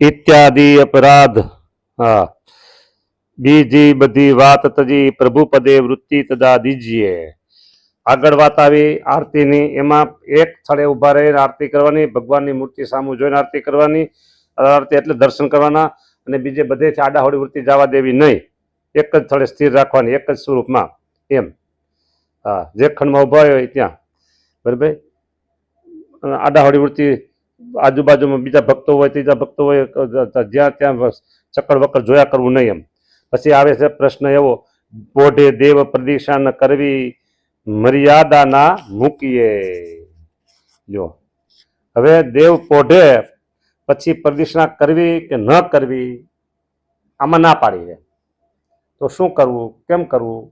ઇત્યાદિ અપરાધ. હા. બીજી બધી વાત તજી પ્રભુપદે વૃત્તિ તદા દીજીએ આગળ વાત આવી આરતીની. એમાં એક સ્થળે ઊભા રહીને આરતી કરવાની, ભગવાનની મૂર્તિ સામું જોઈને આરતી કરવાની, આરતી એટલે દર્શન કરવાના, અને બીજે બધેથી આડાહોડી વૃત્તિ જવા દેવી નહીં. એક જ સ્થળે સ્થિર રાખવાની, એક જ સ્વરૂપમાં. એમ. હા, જે ખંડમાં ઊભા હોય ત્યાં. બરાબર? અને આડાહોડી વૃત્તિ આજુબાજુમાં બીજા ભક્તો હોય, ત્રીજા ભક્તો હોય જ્યાં ત્યાં ચક્કર વક્કર જોયા કરવું નહીં એમ. પછી આવે છે પ્રશ્ન એવો પોઢે દેવ પ્રદિક્ષા કરવી મર્યાદા ના મૂકીએ. જો હવે દેવ પોઢે પછી પ્રદિક્ષિણા કરવી કે ન કરવી, આમાં ના પાડી છે. તો શું કરવું, કેમ કરવું?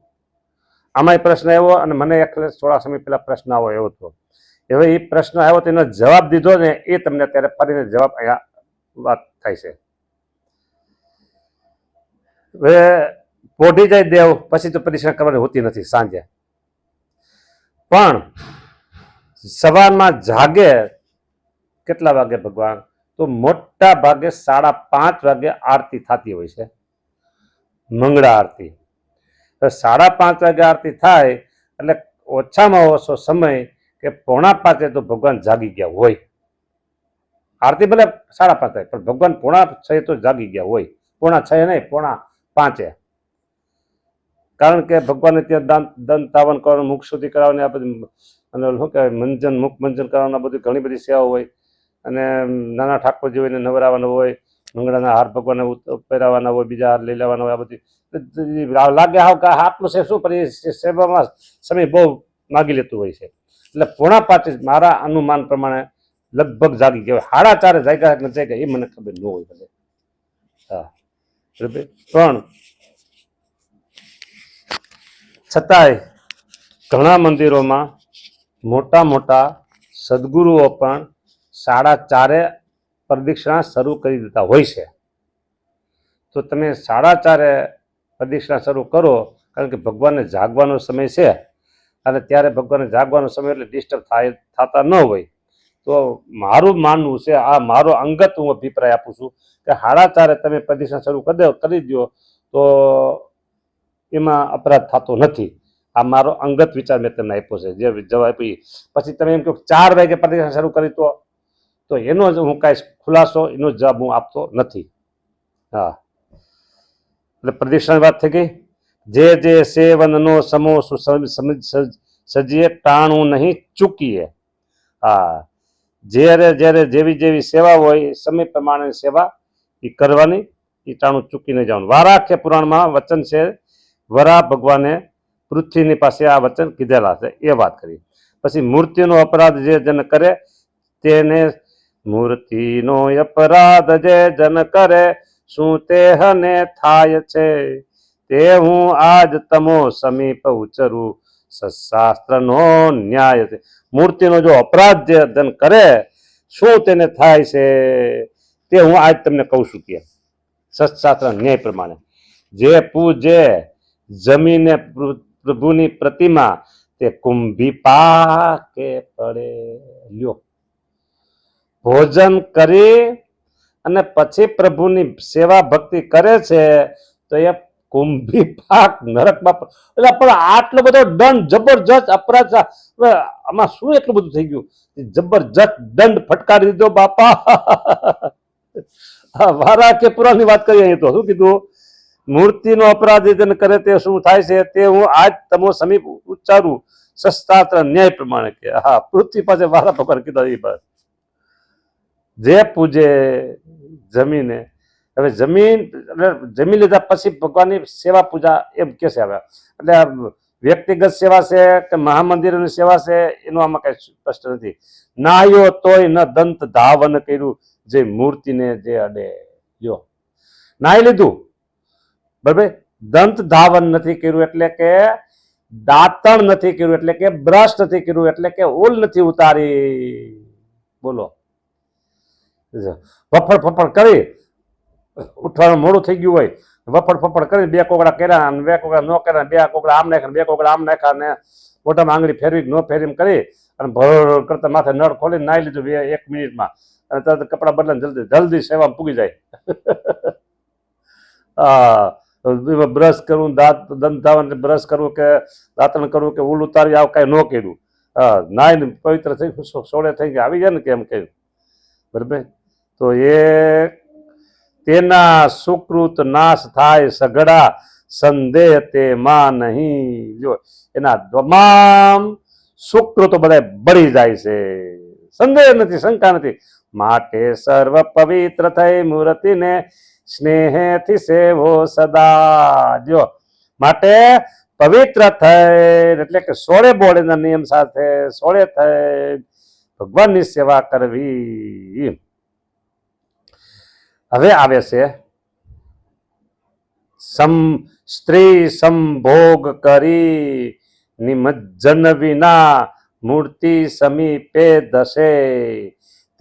આમાંય પ્રશ્ન આવ્યો અને મને એક થોડા સમય પહેલાં પ્રશ્ન આવો એવો હતો હવે એ પ્રશ્ન આવ્યો તેનો જવાબ દીધો ને એ તમને અત્યારે ફરીને જવાબ અહીંયા વાત થાય છે. હવે પોઢી જાય દેવ, પછી તો પરીક્ષા કરવાની હોતી નથી સાંજે. પણ સવારમાં જાગે કેટલા વાગે ભગવાન? તો મોટા ભાગે સાડા પાંચ વાગે આરતી થતી હોય છે. મંગળા આરતી. સાડા પાંચ વાગે આરતી થાય, એટલે ઓછામાં ઓછો સમય કે પોણા પાંચે તો ભગવાન જાગી ગયા હોય. આરતી ભલે સાડા પાંચ પણ ભગવાન પોણા છ તો જાગી ગયા હોય. પોણા છ નહીં, પોણા પાંચે. કારણ કે ભગવાનને ત્યાં દાન દંત તાવન કરવાનું, મુખ શુદ્ધિ કરાવવાની, આ બધી અને શું કહેવાય, મંજન, મુખ મંજન કરવાનું આ બધી ઘણી બધી સેવા હોય. અને નાના ઠાકોરજી હોય નવરાવાના હોય, મંગળાના હાર ભગવાનને પહેરાવાના હોય, બીજા હાર લઈ લેવાના હોય, આ બધી. લાગે હાવ આટલું છે શું, પણ એ સેવામાં સમય બહુ માગી લેતું હોય છે. એટલે પોણા પાંચે મારા અનુમાન પ્રમાણે લગભગ જાગી ગયા. સાડા ચારે જાગ્યા કે ન જાગ્યા એ મને ખબર ન હોય ભલે હા. પણ છતાંય ઘણા મંદિરોમાં મોટા મોટા સદગુરુઓ પણ સાડા ચારે પ્રદક્ષિણા શરૂ કરી દેતા હોય છે. તો તમે સાડા ચારે પ્રદક્ષિણા શરૂ કરો, કારણ કે ભગવાનને જાગવાનો સમય છે. અને ત્યારે ભગવાનને જાગવાનો સમય એટલે ડિસ્ટર્બ થાય, થતા ન હોય. તો મારું માનવું છે, આ મારો અંગત હું અભિપ્રાય આપું છું કે હાડા ચારે તમે પ્રદક્ષિણા શરૂ કરી દો કરી દો તો એમાં અપરાધ થતો નથી. આ મારો અંગત વિચાર મેં તમને આપ્યો છે. જે જવાબ આપી, પછી તમે એમ કહો ચાર વાગે પ્રદક્ષિણા શરૂ કરી તો તો એનો જ હું કાંઈ ખુલાસો, એનો જવાબ હું આપતો નથી. હા. એટલે પ્રદક્ષિણાની વાત થઈ ગઈ? જે જે સેવનનો સમો સજીએ ટાણું નહીં ચૂકીએ. હા, જ્યારે જ્યારે જેવી જેવી સેવા હોય, સમય પ્રમાણે સેવા એ કરવાની એ ટાણું ચૂકીને જવાનું. વારાખ્ય પુરાણમાં વચન છે, વરા ભગવાને પૃથ્વીની પાસે આ વચન કીધેલા છે, એ વાત કરી. પછી મૂર્તિનો અપરાધ જે જન કરે, તેને મૂર્તિનો અપરાધ જે જન કરે, શું તે હને થાય છે? તે હું આજ તમો સમીપ ઉચરું. શાસ્ત્રનો ન્યાય મૂર્તિનો જો અપરાધ જે જન કરે, શું તેને થાય છે? તે હું આજ તમને કહું છું કે સત્શાસ્ત્ર ન્યાય પ્રમાણે જે પૂજે જમીને પ્રભુની પ્રતિમા, તે કુંભી પાકે પડે. લ્યો. ભોજન કરી અને પછી પ્રભુની સેવા ભક્તિ કરે છે, તો એ કુંભી પાક નરકમાં બાપ. એટલે પણ આટલો બધો દંડ, જબરજસ્ત અપરાધ. આમાં શું એટલું બધું થઈ ગયું? જબરજસ્ત દંડ ફટકારી દીધો બાપા. વારા કે પુરાની વાત કરીએ અહીં તો. શું કીધું? મૂર્તિનો અપરાધ જેને કરે તે શું થાય છે? તે હું આજ તમો સમીપ ઉચ્ચારું. શસ્ત્રાત્ર ન્યાય પ્રમાણે કે હા પૃથ્વી પાસે વારા પકડ કીધા એ બસ. જે પૂજે, જમીને હવે જમીન જમી લીધા પછી ભગવાનની સેવા પૂજા એમ કે છે હવે. એટલે વ્યક્તિગત સેવા છે કે મહામંદિરોની સેવા છે, એનો આમાં કઈ સ્પષ્ટ નથી. નાયો તોય ન દંત ધાવન કર્યું જે મૂર્તિને જે અડે જો નાઈ લીધું. બરાબર? દંત ધાવન નથી કર્યું એટલે કે દાંતણ નથી કર્યું એટલે કે બ્રશ નથી કર્યું એટલે કે ઓલ નથી ઉતારી. બોલો. વફડ ફફડ કરી. ઉઠવાનું મોડું થઈ ગયું હોય. વફડ ફફડ કરીને બે કોકડા કર્યા અને બે કોકડા ન કર્યા, બે કોકડા આમ નાખ્યા બે કોકડા આમ નાખ્યા ને મોટામાં આંગળી ફેરવી કે ન ફેરવી કરી અને ભર કરતા માથે નળ ખોલીને નાહી લીધું બે એક મિનિટમાં. અને તરત કપડાં બદલાને જલ્દી જલ્દી સેવામાં પૂગી જાય. હા બ્રશ કરવું, દાંત દંત ધાવન બ્રશ કરવું કે દાંતણ કરવું કે ઉલ ઉતારી આવું કાંઈ ન કર્યું. હા નાઈને પવિત્ર થઈ સોળે થઈ ગયા. આવી ગયા ને કેમ કહ્યું બરાબર? તો એ તેના સુકૃત નાશ થાય સઘળા સંદેહ તે માં નહીં. જો એના તમામ સુકૃતો બધા બળી જાય છે. સંદેહ નથી, શંકા નથી. માટે સર્વ પવિત્ર થઈ મૂર્તિને સ્નેહથી સેવો સદા. જો માટે પવિત્ર થઈ, એટલે કે સોળે બોળેના નિયમ સાથે, સોળે થઈ ભગવાનની સેવા કરવી. હવે આવે છે. સમ, સ્ત્રી સંભોગ કરી નિમજ્જન વિના મૂર્તિ સમીપે દશે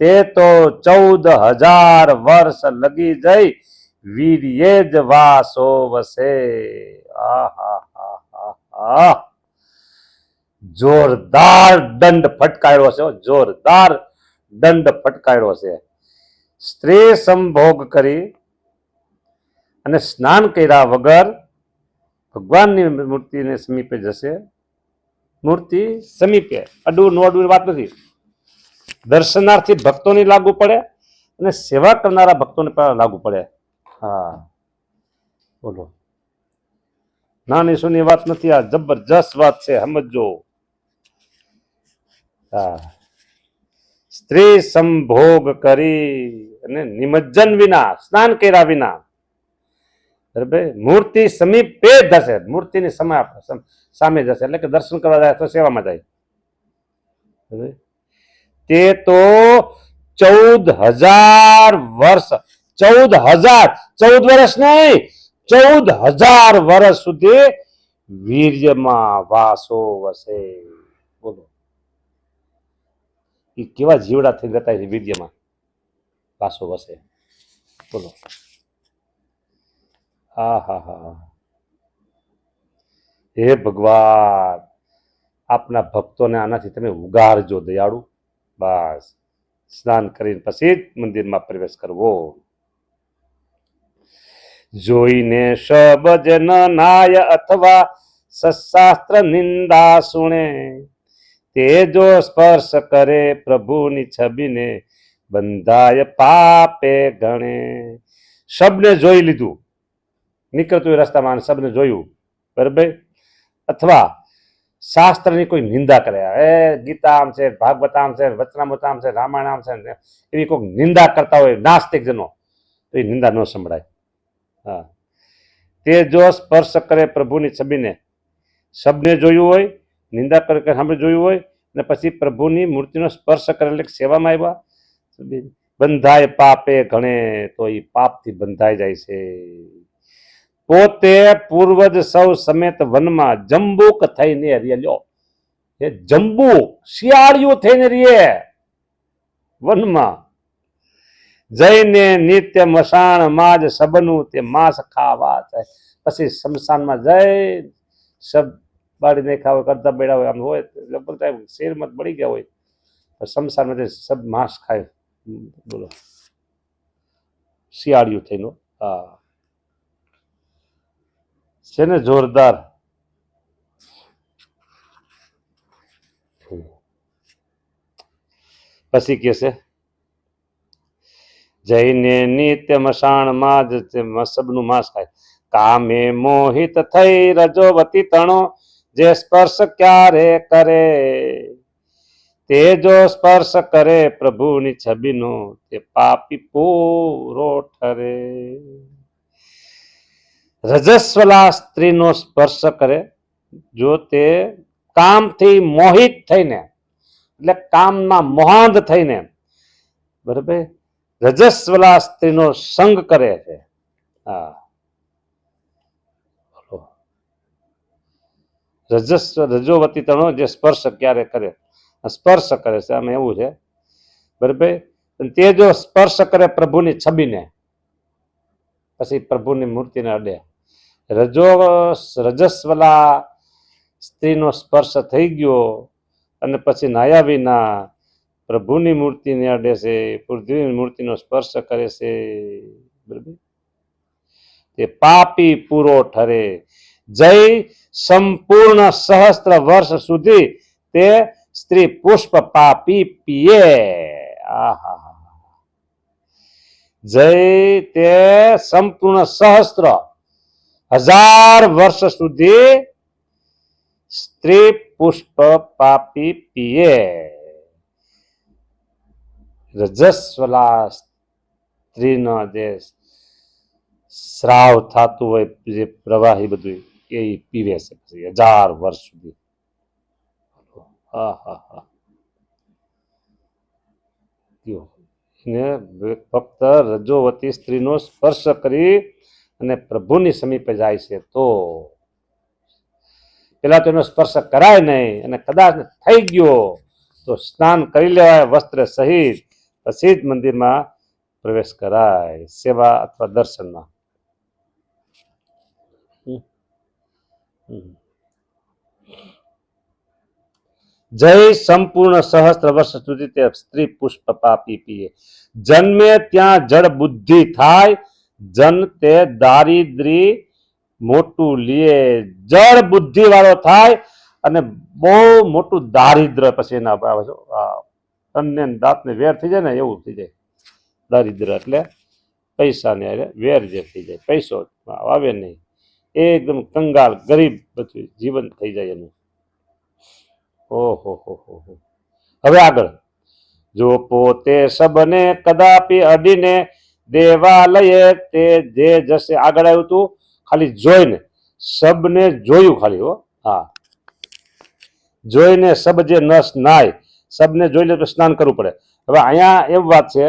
તે તો ચૌદ હજાર વર્ષ લગી જઈ વીર્યે જ વાસો વસે. જોરદાર દંડ ફટકાર્યો છે જોરદાર દંડ ફટકાર્યો છે. સ્ત્રી સંભોગ કરી અને સ્નાન કર્યા વગર ભગવાનની મૂર્તિને સમીપે જશે. મૂર્તિ સમીપે. અડવું નોડવું વાત નથી. દર્શનાર્થી ભક્તોની લાગુ પડે અને સેવા કરનારા ભક્તોને પણ લાગુ પડે. હા. બોલો. નાની સુની વાત નથી, આ જબરજસ્ત વાત છે સમજો હા. સ્ત્રી સંભોગ કરી અને નિમજ્જન વિના, સ્નાન કર્યા વિના મૂર્તિ સમીપે જશે મૂર્તિની સમા સામે જશે એટલે કે દર્શન કરવા જાય તો સેવામાં જાય. તે તો ચૌદ હજાર વર્ષ, ચૌદ હજાર, ચૌદ વર્ષ નહીં, ચૌદ હજાર વર્ષ સુધી વીર્યમાં વાસો વસે. એ કેવા જીવડા થઈ જતા છે વીર્યમાં પાછો વસે. બોલો. હા હા હા, હે. ભગવાન, આપના ભક્તોને આનાથી તમે ઉગારજો દયાળુ. બસ. સ્નાન કરીને પછી જ મંદિરમાં પ્રવેશ કરવો. જોઈને શબજ નાય અથવા સશાસ્ત્ર નિંદા સુણે. તે જો સ્પર્શ કરે પ્રભુની છબીને, બંધાય પાપે ગણે. શબને જોઈ લીધું. નીકળતું રસ્તામાં શબને જોયું. બરાબર? અથવા શાસ્ત્રની કોઈ નિંદા કરે એ ગીતા આમ છે, ભાગવત આમ છે, વચનામૃત આમ છે, રામાયણ આમ છે એવી કોઈ નિંદા કરતા હોય નાસ્તિક જનો તો એ નિંદા ન સંભળાય. હા. તે જો સ્પર્શ કરે પ્રભુની છબીને, શબને જોયું હોય નિંદા કે સાંભળી જોયું હોય, અને પછી પ્રભુની મૂર્તિનો સ્પર્શ કરે એટલે સેવામાં આવ્યા. બંધાય પાપે ઘણે તો એ પાપથી બંધાઈ જાય છે. પોતે પૂર્વજ સૌ સમેત વનમાં જંબુક થઈને રેલ્યો એ જંબુ શિયાળિયું થઈને રે વનમાં. જઈને નિત્ય મસાણમાં જ સબનું તે માંસ ખાવા જાય પછી શમશાનમાં જઈ, સબ બાળી નાખ્યા હોય, કરતા બેડા હોય, આમ હોય, લગભગ થાય શેરમાં બળી ગયા હોય. જઈ સબ માંસ ખાય. બોલો. શિયાળિયું થઈને હા. છે ને જોરદાર? પછી કે છે, જઈને નિત્ય મસાણમાં જ સબનું માંસ ખાય. કામે મોહિત થઈ રજોવતી તણો જે સ્પર્શ ક્યારે કરે? તે જો સ્પર્શ કરે પ્રભુની છબીનો, તે પાપી પૂરો ઠરે. રજસ્વલા સ્ત્રીનો સ્પર્શ કરે, જો તે કામથી મોહિત થઈને, એટલે કામમાં મોહાંધ થઈને, બરાબર? રજસ્વલા સ્ત્રીનો સંગ કરે છે. હા. રજસ્વ રજોવતી તણો જે સ્પર્શ ક્યારે કરે? સ્પર્શ કરે છે, આમ એવું છે. બરાબર? તે જો સ્પર્શ કરે પ્રભુની છબીને, પછી પ્રભુની મૂર્તિને અડે. રજો રજસ્વલા સ્ત્રીનો સ્પર્શ થઈ ગયો અને પછી નાયા વિના પ્રભુની મૂર્તિને અડે છે, પૃથ્વીની મૂર્તિનો સ્પર્શ કરે છે. બરાબર? તે પાપી પૂરો ઠરે. જય સંપૂર્ણ સહસ્ત્ર વર્ષ સુધી તે સ્ત્રી પુષ્પ પાપી પીએ. આહા. જય તે સંપૂર્ણ સહસ્ત્ર હજાર વર્ષ સુધી સ્ત્રી પુષ્પ પાપી પીએ. રજસ્વલા સ્ત્રીનો જે સ્રાવ થતું હોય, જે પ્રવાહી બધું એ પીવે છે પછી, હજાર વર્ષ સુધી. ફક્ત રજોવતી સ્ત્રીનો સ્પર્શ કરી અને પ્રભુની સમીપે જાય છે તો પેલા તો એનો સ્પર્શ કરાય નહીં અને કદાચ થઈ ગયો તો સ્નાન કરી લેવાય વસ્ત્ર સહિત, પછી જ મંદિરમાં પ્રવેશ કરાય, સેવા અથવા દર્શનમાં હમ. હમ. જય સંપૂર્ણ સહસ્ત્ર વર્ષ સુધી તે સ્ત્રી પુષ્પ પાપી પીએ. જન્મે ત્યાં જળ બુદ્ધિ થાય, જન તે દારિદ્રી મોટું લીએ. જળ બુદ્ધિ વાળો થાય અને બહુ મોટું દારિદ્ર પછી એના આવે. તનને દાંતને વેર થઈ જાય ને એવું થઈ જાય. દારિદ્ર એટલે પૈસાને વેર જે થઈ જાય. પૈસો આવે નહીં. એકદમ કંગાલ ગરીબ બધું જીવન થઈ જાય એનું. ઓહો, હો હો હો. હવે આગળ. જો પોતે સબને કદાપી અડીને દેવાલયે તે જે જશે, આગળ આવ્યું તું, ખાલી જોઈને સબને જોયું ખાલી, હો. હા. જોઈને સબ જે નસ નાય, સબને જોઈ લે તો સ્નાન કરવું પડે. હવે અહીંયા એવી વાત છે,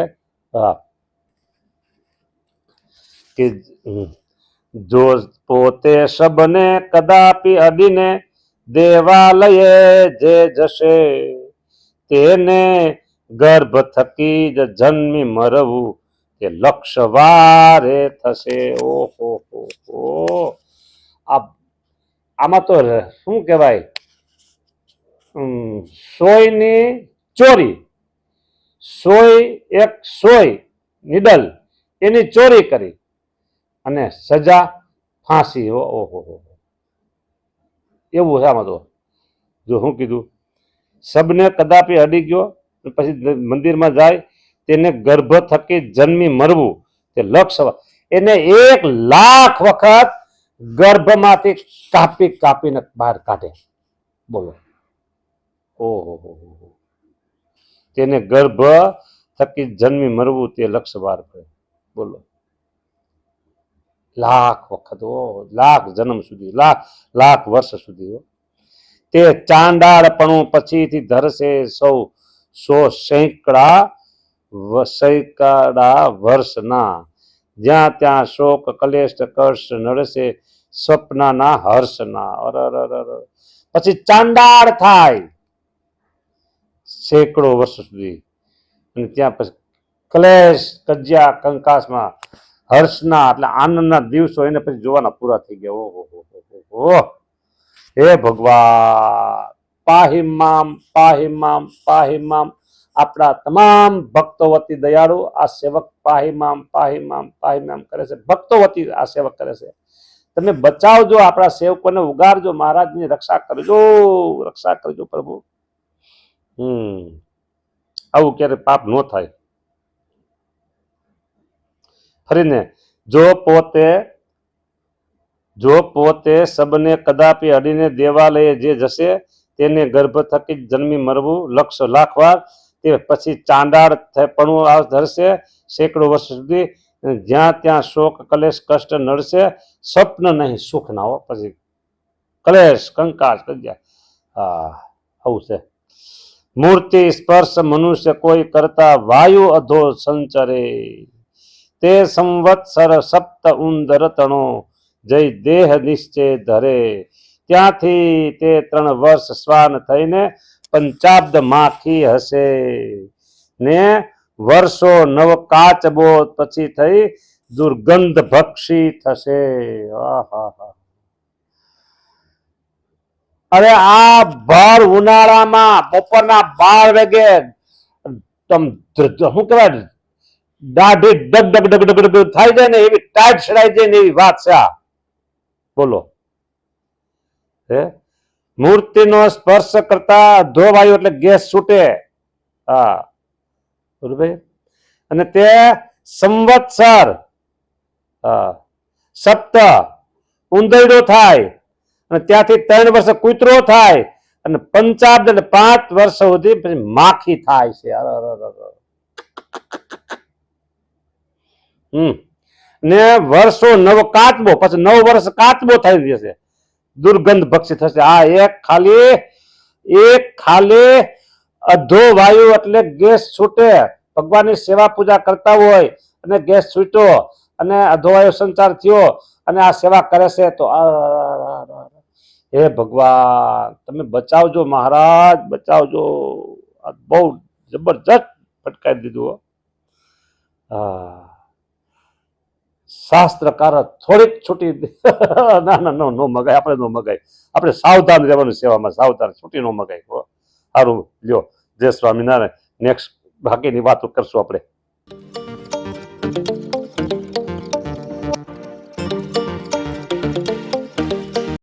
હા, કે જો પોતે શબને કદાપી અડીને દેવાલયે જે જશે, તેને ગર્ભ થકી જ જન્મી મરવું તે લક્ષવારે થશે. ઓહો, હો આમાં તો શું કહેવાય? સોયની ચોરી. સોય એક સોય, નિડલ. એની ચોરી કરી. અને સજા ફાંસી. ઓહો હો. એવું છે આમાં તો. જો શું કીધું, સબને કદાપી અડી ગયો પછી મંદિરમાં જાય, તેને ગર્ભ થકી જન્મી મરવું. તે લક્ષ એને એક લાખ વખત ગર્ભમાંથી કાપી, કાપીને બહાર કાઢે. બોલો. ઓહો હો. તેને ગર્ભ થકી જન્મી મરવું તે લક્ષ વાર બોલો. લાખ વખત હો લાખ જન્મ સુધી, લાખ લાખ વર્ષ સુધી હો. તે ચાંડાળપણું પછીથી ધરશે સૌ, સો સેંકડા સેંકડા વર્ષના જ્યાં ત્યાં શોક, કલેશ કર્ષ નડશે સ્વપ્નના હર્ષના અર. પછી ચાંડાળ થાય સેંકડો વર્ષ સુધી અને ત્યાં પછી કલેશ, કજ્યા, કંકાસમાં હર્ષના એટલે આનંદના દિવસો એને પછી જોવાના પૂરા થઈ ગયા. ઓહો, હો હો ભગવાન, પાહી મામ પાહી મામ પાહી મામ. આપણા તમામ ભક્તો વતી દયાળુ આ સેવક પાહી મામ પાહી મામ પાહી મામ કરે છે. ભક્તો વતી આ સેવક કરે છે. તમે બચાવજો આપણા સેવકોને, ઉગારજો મહારાજની રક્ષા કરજો રક્ષા કરજો પ્રભુ. હમ. આવું ક્યારે પાપ ન થાય. ફરીને જો પોતે જો પોતે સબને કદાપી અડીને દેવાલયે જે જશે, તેને ગર્ભ થકી જન્મી મરવું લક્ષ લાખ વાર. તે પછી ચાંડાળ પણું ધરશે સેંકડો વર્ષ સુધી. જ્યાં ત્યાં શોક, કલેશ, કષ્ટ નડશે. સ્વપ્ન નહીં, સુખ ના હો. પછી, કલેશ કંકાશ કજ્યા હા, આવું છે. મૂર્તિ, સ્પર્શ, મનુષ્ય કોઈ કરતા વાયુ અધો સંચરે તે સંવત્સર સપ્ત ઉંદર તણો, જય દેહ નિશ્ચય ધરે. ત્યાંથી તે ત્રણ વર્ષ શ્વાન થઈને પંચાબ્દ માખી હશે. ને વર્ષો નવ કાચબો પછી થઈ દુર્ગંધ ભક્ષી થશે. અરે આ ભર ઉનાળામાં બપોરના બાર વાગે તમ શું કહેવાય? દાઢી ડગ ડગ ડગ ડગ ડગ થાય જાય ને એવી ટાઈટ સડાઈ જાય ને એવી વાત છે આ. બોલો. હે? મૂર્તિનો સ્પર્શ કરતા ધોવાયો એટલે ગેસ છૂટે. હા. ભાઈ. અને તે સંવત્સર સપ્ત ઉંદરડો થાય અને ત્યાંથી ત્રણ વર્ષ કૂતરો થાય અને પંચાબ્દ એટલે પાંચ વર્ષ સુધી માખી થાય છે. હમ. ને વર્ષો નવ કાચબો, પછી નવ વર્ષ કાચબો થઈ જશે દુર્ગંધ ભક્ષી થશે. આ એક ખાલી એક ખાલી અધો વાયુ એટલે ગેસ છૂટે. ભગવાનની સેવા પૂજા કરતા હોય અને ગેસ છૂટ્યો અને અધો વાયુ સંચાર થયો અને આ સેવા કરે છે, તો હે ભગવાન, તમે બચાવજો મહારાજ, બચાવજો. બહુ જબરજસ્ત ફટકારી દીધું હો. શાસ્ત્રકાર થોડીક છૂટી ના ના, નો નો મગાય, આપણે નો મગાય. આપણે સાવધાન રહેવાનું સેવામાં, સાવધાન, છૂટી નો મગાય સારું, લ્યો. જય સ્વામિનારાયણ. નેક્સ્ટ બાકીની વાતો કરશું આપણે.